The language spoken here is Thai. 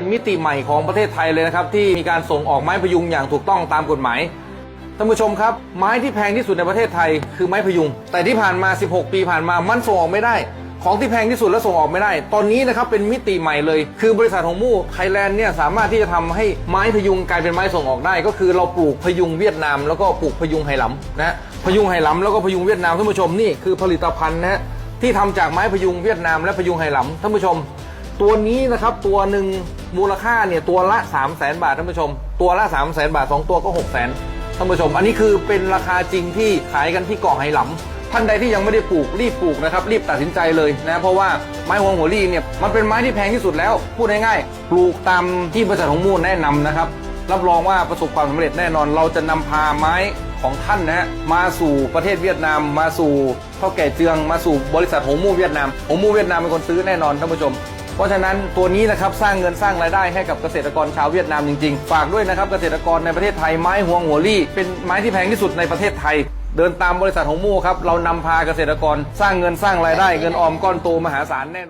เป็นมิติใหม่ของประเทศไทยเลยนะครับ ที่มีการส่งออกไม้พยุงอย่างถูกต้องตามกฎหมายท่านผู้ชมครับ ไม้ที่แพงที่สุดในประเทศไทยคือไม้พยุง แต่ที่ผ่านมา 16 ปีผ่านมามันส่งออกไม่ได้ ของที่แพงที่สุดและส่งออกไม่ได้ ตอนนี้นะครับเป็นมิติใหม่เลย คือบริษัทของมู่ไทยแลนด์เนี่ยสามารถที่จะทำให้ไม้พยุงกลายเป็นไม้ส่งออกได้ ก็คือเราปลูกพยุงเวียดนาม แล้วก็ปลูกพยุงไหหลำนะฮะพยุงไหหลำแล้วก็พยุงเวียดนามท่านผู้ชมนี่คือผลิตภัณฑ์นะฮะที่ทำจากไม้พยุงเวียดนามและพยุงไหหลำท่านผู้ชม ตัวนี้นะครับตัวหนึ่ง มูลค่าเนี่ยตัวละ 3 0 0แสนบาทท่านผู้ชม ตัวละ 3 0 0แสนบาท 2 ตัวก็ 6 0แสนท่านผู้ชม อันนี้คือเป็นราคาจริงที่ขายกันที่เกาะไหหลำท่านใดที่ยังไม่ได้ปลูกรีบปลูกนะครับรีบตัดสินใจเลยนะเพราะว่าไม้ฮวงหัวลี่เนี่ยมันเป็นไม้ที่แพงที่สุดแล้วพูดง่ายๆปลูกตามที่บริษัทของมูลแนะนำนะครับรับรองว่าประสบความสำเร็จแน่นอน เราจะนำพาไม้ของท่านนะฮะมาสู่ประเทศเวียดนาม มาสู่เท่าแก่เจืองมาสู่บริษัทหงมูเวียดนามหงมูเวียดนามเป็นคนซื้อแน่นอนท่านผู้ชม เพราะฉะนั้นตัวนี้นะครับสร้างเงินสร้างรายได้ให้กับเกษตรกรชาวเวียดนามจริงๆ ฝากด้วยนะครับเกษตรกรในประเทศไทยไม้หวงหัวลี่เป็นไม้ที่แพงที่สุดในประเทศไทยเดินตามบริษัทหงมู่ครับ เรานำพาเกษตรกรสร้างเงินสร้างรายได้ เงินออมก้อนโตมหาศาลแน่นอน